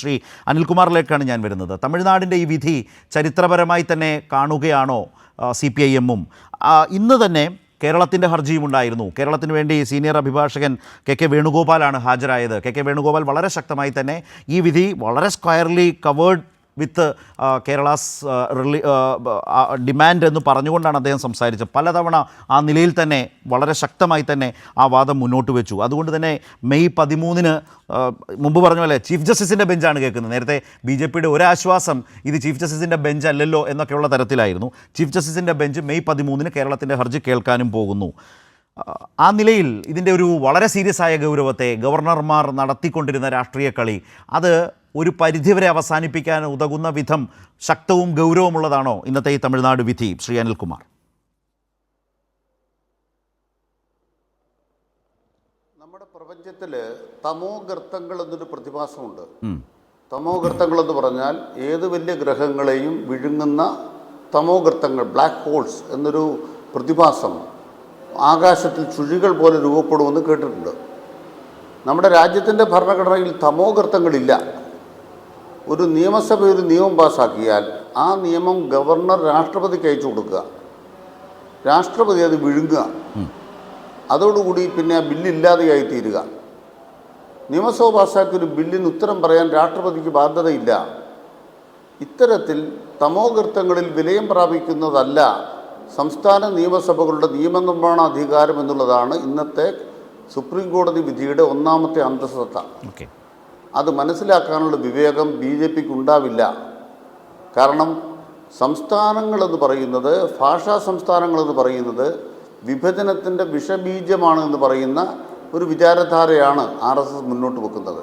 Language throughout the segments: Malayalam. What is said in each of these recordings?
ശ്രീ അനിൽകുമാറിലേക്കാണ് ഞാൻ വരുന്നത്. തമിഴ്നാടിന്റെ ഈ വിധി ചരിത്രപരമായി തന്നെ കാണുകയാണോ സി പി ഐ എമ്മും? ഇന്ന് തന്നെ കേരളത്തിന്റെ ഹർജിയും ഉണ്ടായിരുന്നു. കേരളത്തിന് വേണ്ടി സീനിയർ അഭിഭാഷകൻ കെ കെ വേണുഗോപാലാണ് ഹാജരായത്. കെ കെ വേണുഗോപാൽ വളരെ ശക്തമായി തന്നെ ഈ വിധി വളരെ squarely covered with Kerala's really demand എന്ന് പറഞ്ഞുകൊണ്ടാണ് അദ്ദേഹം സംസാരിച്ചത്. പലതവണ ആ നിലയിൽ തന്നെ വളരെ ശക്തമായി തന്നെ ആ വാദം മുന്നോട്ട് വെച്ചു. അതുകൊണ്ട് തന്നെ മെയ് പതിമൂന്നിന് മുമ്പ് പറഞ്ഞ പോലെ ചീഫ് ജസ്റ്റിസിന്റെ ബെഞ്ചാണ് കേൾക്കുന്നത്. നേരത്തെ ബി ജെ പിയുടെ ഒരാശ്വാസം ഇത് ചീഫ് ജസ്റ്റിസിന്റെ ബെഞ്ച് അല്ലല്ലോ എന്നൊക്കെയുള്ള തരത്തിലായിരുന്നു. ചീഫ് ജസ്റ്റിസിന്റെ ബെഞ്ച് മെയ് പതിമൂന്നിന് കേരളത്തിന്റെ ഹർജി കേൾക്കാനും പോകുന്നു. ആ നിലയിൽ ഇതിന്റെ ഒരു വളരെ സീരിയസ് ആയ ഗൗരവത്തെ ഗവർണർമാർ നടത്തിക്കൊണ്ടിരുന്ന രാഷ്ട്രീയ കളി അത് ഒരു പരിധിവരെ അവസാനിപ്പിക്കാൻ ഉതകുന്ന വിധം ശക്തവും ഗൗരവമുള്ളതാണോ ഇന്നത്തെ ഈ തമിഴ്നാട് വിധി ശ്രീ അനിൽകുമാർ? നമ്മുടെ പ്രപഞ്ചത്തിൽ തമോ ഗർത്തങ്ങൾ എന്നൊരു പ്രതിഭാസമുണ്ട്. ഉം. തമോ ഗർത്തങ്ങൾ എന്ന് പറഞ്ഞാൽ ഏത് വലിയ ഗ്രഹങ്ങളെയും വിഴുങ്ങുന്ന തമോ ഗർത്തങ്ങൾ ബ്ലാക്ക് ഹോൾസ് എന്നൊരു പ്രതിഭാസം. ആകാശത്തിൽ ചുഴികൾ പോലെ രൂപപ്പെടുമെന്ന് കേട്ടിട്ടുണ്ട്. നമ്മുടെ രാജ്യത്തിന്റെ ഭരണഘടനയിൽ തമോ ഗർത്തങ്ങളില്ല ഒരു നിയമസഭ ഒരു നിയമം പാസ്സാക്കിയാൽ ആ നിയമം ഗവർണർ രാഷ്ട്രപതിക്ക് അയച്ചു കൊടുക്കുക. രാഷ്ട്രപതി അത് വിഴുങ്ങുക. അതോടുകൂടി പിന്നെ ആ ബില്ലില്ലാതെയായി തീരുക. നിയമസഭ പാസ്സാക്കിയ ഒരു ബില്ലിന് ഉത്തരം പറയാൻ രാഷ്ട്രപതിക്ക് ബാധ്യതയില്ല. ഇത്തരത്തിൽ തമോഗർത്തങ്ങളിൽ വിലയം പ്രാപിക്കുന്നതല്ല സംസ്ഥാന നിയമസഭകളുടെ നിയമനിർമ്മാണ അധികാരം എന്നുള്ളതാണ് ഇന്നത്തെ സുപ്രീം കോടതി വിധിയുടെ ഒന്നാമത്തെ അന്തസ്സത്ത. അത് മനസ്സിലാക്കാനുള്ള വിവേകം ബി ജെ പിക്ക് ഉണ്ടാവില്ല. കാരണം സംസ്ഥാനങ്ങളെന്ന് പറയുന്നത് ഭാഷാ സംസ്ഥാനങ്ങളെന്ന് പറയുന്നത് വിഭജനത്തിന്റെ വിഷബീജമാണ് എന്ന് പറയുന്ന ഒരു വിചാരധാരയാണ് ആർ എസ് എസ് മുന്നോട്ട് വെക്കുന്നത്.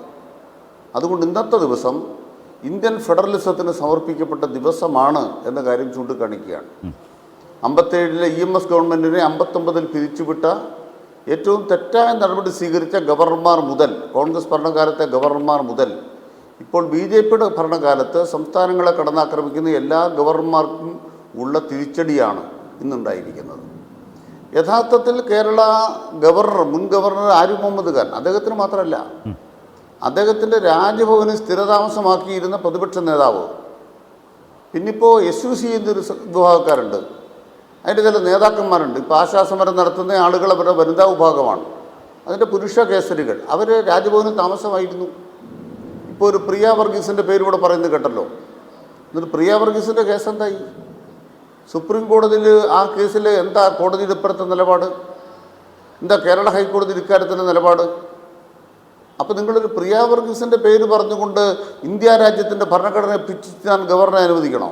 അതുകൊണ്ട് ഇന്നത്തെ ദിവസം ഇന്ത്യൻ ഫെഡറലിസത്തിന് സമർപ്പിക്കപ്പെട്ട ദിവസമാണ് എന്ന കാര്യം ചൂണ്ടിക്കാണിക്കുകയാണ്. അമ്പത്തേഴിലെ ഇ എം എസ് ഗവൺമെന്റിനെ അമ്പത്തൊമ്പതിൽ പിരിച്ചുവിട്ട ഏറ്റവും തെറ്റായ നടപടി സ്വീകരിച്ച ഗവർണർമാർ മുതൽ കോൺഗ്രസ് ഭരണകാലത്തെ ഗവർണർമാർ മുതൽ ഇപ്പോൾ ബി ജെ പിയുടെ ഭരണകാലത്ത് സംസ്ഥാനങ്ങളെ കടന്നാക്രമിക്കുന്ന എല്ലാ ഗവർണർമാർക്കും ഉള്ള തിരിച്ചടിയാണ് ഇന്നുണ്ടായിരിക്കുന്നത്. യഥാർത്ഥത്തിൽ കേരള ഗവർണർ മുൻ ഗവർണർ ആരിഫ് മുഹമ്മദ് ഖാൻ അദ്ദേഹത്തിന് മാത്രമല്ല അദ്ദേഹത്തിന്റെ രാജ്ഭവനിൽ സ്ഥിരതാമസമാക്കിയിരുന്ന പ്രതിപക്ഷ നേതാവ് പിന്നിപ്പോൾ എസ് യു സി എന്നൊരു വിഭാഗക്കാരുണ്ട്. അതിന്റെ ചില നേതാക്കന്മാരുണ്ട്. ഇപ്പോൾ ആശാസമരം നടത്തുന്ന ആളുകൾ അവരുടെ വനിതാ വിഭാഗമാണ്. അതിന്റെ പുരുഷ കേസരികൾ. അവർ രാജ്ഭവനിൽ താമസമായിരുന്നു. ഇപ്പോൾ ഒരു പ്രിയ വർഗീസിന്റെ പേര് ഇവിടെ പറയുന്നത് കേട്ടല്ലോ. എന്നിട്ട് പ്രിയ വർഗീസിന്റെ കേസ് എന്തായി സുപ്രീം കോടതിയിൽ ആ കേസിൽ എന്താ കോടതിയുടെ ഇപ്പോഴത്തെ നിലപാട്? എന്താ കേരള ഹൈക്കോടതി ഇക്കാര്യത്തിന്റെ നിലപാട്? അപ്പോൾ നിങ്ങളൊരു പ്രിയ വർഗീസിന്റെ പേര് പറഞ്ഞുകൊണ്ട് ഇന്ത്യ രാജ്യത്തിന്റെ ഭരണഘടനയെ പിച്ചിച്ചാൻ ഗവർണറെ അനുവദിക്കണോ?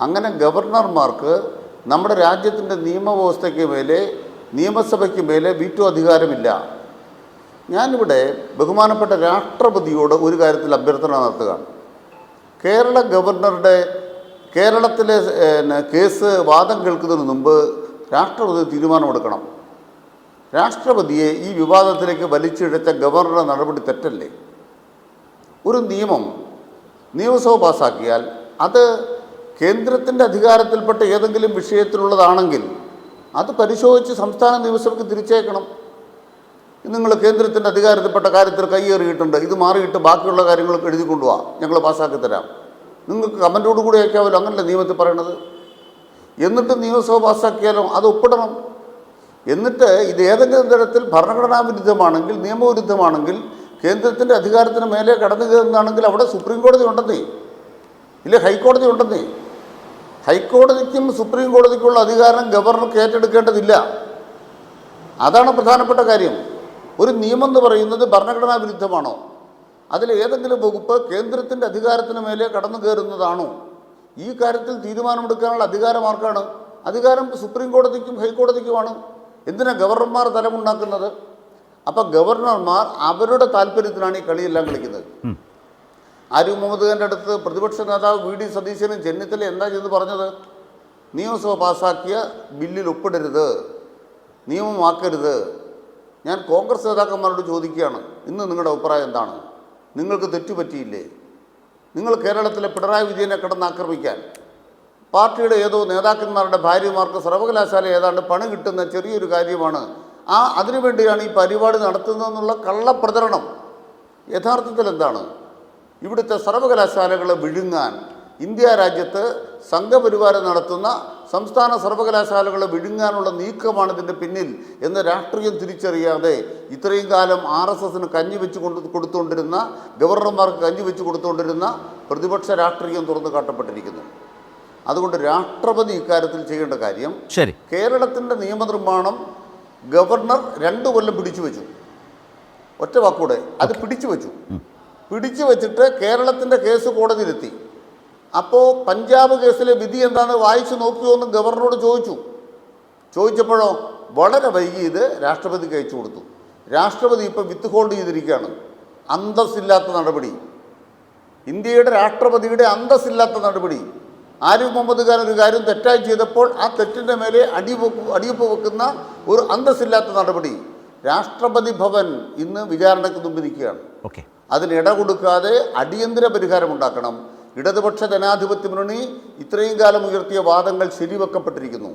അങ്ങനെ ഗവർണർമാർക്ക് നമ്മുടെ രാജ്യത്തിന്റെ നിയമവ്യവസ്ഥയ്ക്ക് മേലെ നിയമസഭയ്ക്ക് മേലെ വീറ്റോ അധികാരമില്ല. ഞാനിവിടെ ബഹുമാനപ്പെട്ട രാഷ്ട്രപതിയോട് ഒരു കാര്യത്തിൽ അഭ്യർത്ഥന നടത്തുകയാണ് കേരള ഗവർണറുടെ കേരളത്തിലെ കേസ് വാദം കേൾക്കുന്നതിന് മുമ്പ് രാഷ്ട്രപതി തീരുമാനമെടുക്കണം. രാഷ്ട്രപതിയെ ഈ വിവാദത്തിലേക്ക് വലിച്ചിഴച്ച ഗവർണറുടെ നടപടി തെറ്റല്ലേ? ഒരു നിയമം നിയമസഭ പാസ്സാക്കിയാൽ അത് കേന്ദ്രത്തിന്റെ അധികാരത്തിൽപ്പെട്ട ഏതെങ്കിലും വിഷയത്തിലുള്ളതാണെങ്കിൽ അത് പരിശോധിച്ച് സംസ്ഥാന നിയമസഭയ്ക്ക് തിരിച്ചേക്കണം നിങ്ങൾ കേന്ദ്രത്തിന്റെ അധികാരത്തിൽപ്പെട്ട കാര്യത്തിൽ കൈയേറിയിട്ടുണ്ട്. ഇത് മാറിയിട്ട് ബാക്കിയുള്ള കാര്യങ്ങളൊക്കെ എഴുതി കൊണ്ടുപോവാ ഞങ്ങൾ പാസ്സാക്കി തരാം. നിങ്ങൾക്ക് കമന്റോട് കൂടി അയക്കാമല്ലോ അങ്ങനല്ലേ നിയമത്തിൽ പറയണത്? എന്നിട്ട് നിയമസഭ പാസ്സാക്കിയാലോ? അത് ഒപ്പിടണം. എന്നിട്ട് ഇത് ഏതെങ്കിലും തരത്തിൽ ഭരണഘടനാ വിരുദ്ധമാണെങ്കിൽ നിയമവിരുദ്ധമാണെങ്കിൽ കേന്ദ്രത്തിന്റെ അധികാരത്തിന് മേലെ കടന്നു കയറുന്നതാണെങ്കിൽ അവിടെ സുപ്രീം കോടതി ഉണ്ടെന്നേ. ഇല്ലേ ഹൈക്കോടതി ഉണ്ടെന്നേ. ഹൈക്കോടതിക്കും സുപ്രീം കോടതിക്കുള്ള അധികാരം ഗവർണർക്ക് ഏറ്റെടുക്കേണ്ടതില്ല. അതാണ് പ്രധാനപ്പെട്ട കാര്യം. ഒരു നിയമം എന്ന് പറയുന്നത് ഭരണഘടനാ വിരുദ്ധമാണോ? അതിൽ ഏതെങ്കിലും വകുപ്പ് കേന്ദ്രത്തിന്റെ അധികാരത്തിന് മേലെ കടന്നു കയറുന്നതാണോ? ഈ കാര്യത്തിൽ തീരുമാനമെടുക്കാനുള്ള അധികാരം ആർക്കാണ്? അധികാരം സുപ്രീം കോടതിക്കും ഹൈക്കോടതിക്കുമാണ്. എന്തിനാ ഗവർണർമാർ തലമുണ്ടാക്കുന്നത്? അപ്പം ഗവർണർമാർ അവരുടെ താല്പര്യത്തിനാണ് ഈ കളിയെല്ലാം കളിക്കുന്നത്. ആരിഫ് മുഹമ്മദ്ഖാന്റെ അടുത്ത് പ്രതിപക്ഷ നേതാവ് വി ഡി സതീശനും ചെന്നിത്തല എന്താ ചെയ്ത് പറഞ്ഞത്? നിയമസഭ പാസ്സാക്കിയ ബില്ലിൽ ഒപ്പിടരുത് നിയമമാക്കരുത്. ഞാൻ കോൺഗ്രസ് നേതാക്കന്മാരോട് ചോദിക്കുകയാണ് ഇന്ന് നിങ്ങളുടെ അഭിപ്രായം എന്താണ്? നിങ്ങൾക്ക് തെറ്റുപറ്റിയില്ലേ? നിങ്ങൾ കേരളത്തിലെ പിണറായി വിജയനെ കിടന്ന് ആക്രമിക്കാൻ. പാർട്ടിയുടെ ഏതോ നേതാക്കന്മാരുടെ ഭാര്യമാർക്ക് സർവകലാശാല ഏതാണ്ട് പണി കിട്ടുന്ന ചെറിയൊരു കാര്യമാണ്. ആ അതിനുവേണ്ടിയാണ് ഈ പരിപാടി നടത്തുന്നതെന്നുള്ള കള്ളപ്രചരണം. യഥാർത്ഥത്തിൽ എന്താണ്? ഇവിടുത്തെ സർവകലാശാലകളെ വിഴുങ്ങാൻ ഇന്ത്യ രാജ്യത്ത് സംഘപരിവാരം നടത്തുന്ന സംസ്ഥാന സർവകലാശാലകളെ വിഴുങ്ങാനുള്ള നീക്കമാണ് ഇതിന്റെ പിന്നിൽ എന്ന് രാഷ്ട്രീയം തിരിച്ചറിയാതെ ഇത്രയും കാലം ആർ എസ് എസിന് കഞ്ഞി വെച്ച് കൊണ്ട് കൊടുത്തുകൊണ്ടിരുന്ന ഗവർണർമാർക്ക് കഞ്ഞി വെച്ച് കൊടുത്തുകൊണ്ടിരുന്ന പ്രതിപക്ഷ രാഷ്ട്രീയം തുറന്നു കാട്ടപ്പെട്ടിരിക്കുന്നു. അതുകൊണ്ട് രാഷ്ട്രപതി ഇക്കാര്യത്തിൽ ചെയ്യേണ്ട കാര്യം ശരി. കേരളത്തിന്റെ നിയമനിർമ്മാണം ഗവർണർ രണ്ടു കൊല്ലം പിടിച്ചു വെച്ചു. ഒറ്റ വാക്കൂടെ അത് പിടിച്ചു വെച്ചു. പിടിച്ചു വച്ചിട്ട് കേരളത്തിന്റെ കേസ് കോടതിയിലെത്തി. അപ്പോൾ പഞ്ചാബ് കേസിലെ വിധി എന്താണെന്ന് വായിച്ചു നോക്കിയോ എന്ന് ഗവർണറോട് ചോദിച്ചു. ചോദിച്ചപ്പോഴോ വളരെ വൈകി ഇത് രാഷ്ട്രപതിക്ക് അയച്ചു കൊടുത്തു. രാഷ്ട്രപതി ഇപ്പം വിത്ത് ഹോൾഡ് ചെയ്തിരിക്കുകയാണ്. അന്തസ്സില്ലാത്ത നടപടി. ഇന്ത്യയുടെ രാഷ്ട്രപതിയുടെ അന്തസ്സില്ലാത്ത നടപടി. ആരിഫ് മുഹമ്മദ് ഖാൻ ഒരു കാര്യം തെറ്റായി ചെയ്തപ്പോൾ ആ തെറ്റിന്റെ മേലെ അടിവെപ്പ് അടിയപ്പ് വെക്കുന്ന ഒരു അന്തസ്സില്ലാത്ത നടപടി. രാഷ്ട്രപതി ഭവൻ ഇന്ന് വിചാരണയ്ക്ക് മുമ്പ് നിൽക്കുകയാണ്. ഓക്കെ. അതിന് ഇട കൊടുക്കാതെ അടിയന്തര പരിഹാരമുണ്ടാക്കണം ഇടതുപക്ഷ ജനാധിപത്യ മുന്നണി ഇത്രയും കാലം ഉയർത്തിയ വാദങ്ങൾ ശരിവെക്കപ്പെട്ടിരിക്കുന്നു.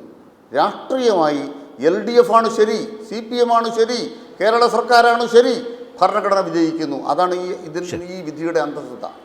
രാഷ്ട്രീയമായി എൽ ഡി എഫ് ആണ് ശരി സി പി എം ആണ് ശരി കേരള സർക്കാരാണ് ശരി ഭരണഘടന വിജയിക്കുന്നു. അതാണ് ഈ ഇതിൽ ഈ വിധിയുടെ അന്തസ്ഥത